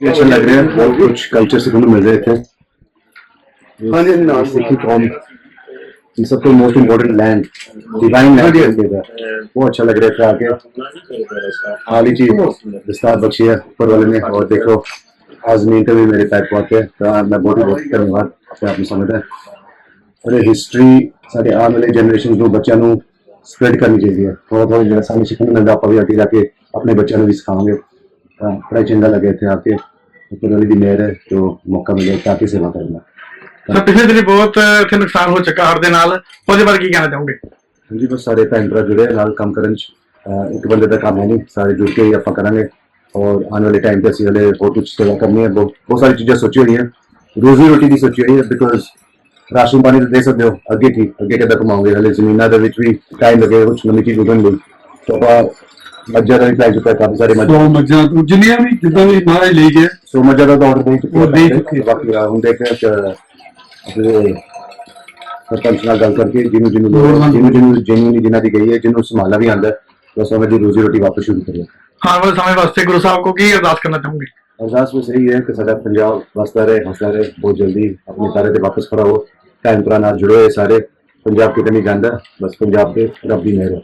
ये अच्छा लग रहा है बहुत कुछ कल्चर सीखने को मिल रहे थे हाँ जी नाम सिखी कौम ये सबको most important land divine land वो अच्छा लग रहा था आके हाल ही चीज विस्तार बख्शी है ऊपर वाले ने और देखो आज नींद का भी मेरे पैर पहुंचे हैं, तो मैं बहुत ही बहुत धन्यवाद अपने आप ਨੂੰ ਸਮਝਦਾ ਅਰੇ ਹਿਸਟਰੀ ਸਾਡੇ ਆਉਣ ਵਾਲੇ ਜਨਰੇਸ਼ਨ ਨੂੰ ਬੱਚਿਆਂ ਨੂੰ ਸਪਰੈਡ ਕਰਨੀ ਚਾਹੀਦੀ ਹੈ ਥੋੜਾ ਥੋੜਾ ਜਿਹੜਾ ਸਾਨੂੰ ਸਿੱਖਣ ਨੂੰ ਮਿਲਦਾ ਆਪਾਂ ਵੀ ਅੱਗੇ ਜਾ ਕੇ ਆਪਣੇ ਬੱਚਿਆਂ ਨੂੰ ਵੀ ਸਿਖਾਵਾਂਗੇ ਤਾਂ ਬੜਾ ਚੰਗਾ ਲੱਗਿਆ ਇੱਥੇ ਆ ਕੇ। ਉੱਪਰ ਵਾਲੀ ਦੀ ਮਿਹਰ ਹੈ ਜੋ ਮੌਕਾ ਮਿਲਿਆ ਤਾਂ ਕਿ ਸੇਵਾ ਕਰਨ ਦਾ। ਸਰ ਪਿਛਲੇ ਦਿਨੀ ਬਹੁਤ ਇੱਥੇ ਨੁਕਸਾਨ ਹੋ ਚੁੱਕਾ ਹੜ੍ਹ ਦੇ ਨਾਲ। ਉਹਦੇ ਬਾਰੇ ਕੀ ਕਹਿਣਾ ਚਾਹੋਗੇ? ਹਾਂਜੀ ਬਸ ਸਾਰੇ ਭੈਣ ਭਰਾ ਜੁੜੇ ਆ ਨਾਲ ਕੰਮ ਕਰਨ ਚ। ਅਹ ਇੱਕ ਬੰਦੇ ਦਾ ਕੰਮ ਹੈ ਨਹੀਂ ਸਾਰੇ ਜੁੜ ਕੇ ਹੀ ਆਪਾਂ ਕਰਾਂਗੇ। ਔਰ ਆਉਣ ਵਾਲੇ ਟਾਈਮ ਤੇ ਅਸੀਂ ਹਲੇ ਬਹੁਤ ਕੁਝ ਸੇਵਾ ਕਰਨੀ ਹੈ ਬਹੁਤ ਬਹੁਤ ਸਾਰੀ ਚੀਜ਼ਾਂ ਸੋਚੀ ਹੋਈਆਂ। ਰੋਜ਼ੀ ਰੋਟੀ ਦੀ ਸੋਚੀ ਹੋਈ ਹੈ ਬਿਕੋਜ਼ ਰਾਸ਼ਨ ਪਾਣੀ ਤਾਂ ਦੇ ਸਕਦੇ ਹੋ ਅੱਗੇ ਕੀ ਅੱਗੇ ਕਿੱਦਾਂ ਕਮਾਓਗੇ ਹਲੇ ਜ਼ਮੀਨਾਂ ਦੇ ਵਿੱਚ ਵੀ ਟਾਈਮ ਲੱਗੇ ਕੁਝ ਨਵੀਂ ਚੀਜ਼ ਉਗਣ ਲਈ। ਤਾਂ ਆਪਾਂ ਮੱਝਾਂ ਦਾ ਵੀ ਟਾਈਮ ਚੁੱਕਾ ਕਾਫੀ ਸਾਰੇ ਮੱਝ। ਸੋ ਮੱਝਾਂ ਤੋਂ ਜਿੰਨੀਆਂ ਵੀ ਜਿੱਦਾਂ ਵੀ ਮਹਾਰਾਜ ਲਈ ਗਏ ਸੋ ਮੱਝਾਂ ਦਾ ਆਰਡਰ ਦੇ ਚੁੱਕੇ ਉਹ ਦੇ ਚੁੱਕੇ। ਬਾਕੀ ਆ ਹੁਣ ਦੇਖ ਰਹੇ ਹਾਂ ਆਪਣੇ ਸਰਪੰਚ ਨਾਲ ਗੱਲ ਕਰਕੇ ਜਿਹਨੂੰ ਜਿਹਨੂੰ ਲੋੜਵੰਦ ਜਿਹਨੂੰ ਜਿਹਨੂੰ ਜਿਹਨੂੰ ਜਿਨ੍ਹਾਂ ਦੀ ਗਈ ਹੈ ਜਿਹਨੂੰ ਸੰਭਾਲਣਾ ਵੀ ਆਉਂਦਾ ਹੈ, ਬਸ ਉਹਨਾਂ ਦੀ ਰੋਜ਼ੀ ਰੋਟੀ ਵਾਪਸ ਸ਼ੁਰੂ ਕਰੀਏ ਆਉਣ ਵਾਲੇ ਸਮੇਂ ਵਾਸਤੇ ਗੁਰੂ ਸਾਹਿਬ ਕੋ ਕੀ ਅਰਦਾਸ ਕਰਨਾ ਚਾਹੋਗੇ? ਅਰਦਾਸ ਬਸ ਇਹੀ ਹੈ ਕਿ ਸਾਡਾ ਪੰਜਾਬ ਵਸਦਾ ਰਹੇ ਹੌਸਲਾ ਰਹੇ ਬਹੁਤ ਜਲਦੀ ਆਪਣੇ ਸਾਰੇ ਤੇ ਵਾਪਸ ਖੜਾ ਹੋ। ਭੈਣ ਭਰਾ ਨਾਲ ਜੁੜੇ ਸਾਰੇ ਪੰਜਾਬ ਕਿਤੇ ਨਹੀਂ ਜਾਂਦਾ ਬਸ ਪੰਜਾਬ ਦੇ ਰੱਬ ਦੀ ਮਿਹਰ ਹੈ।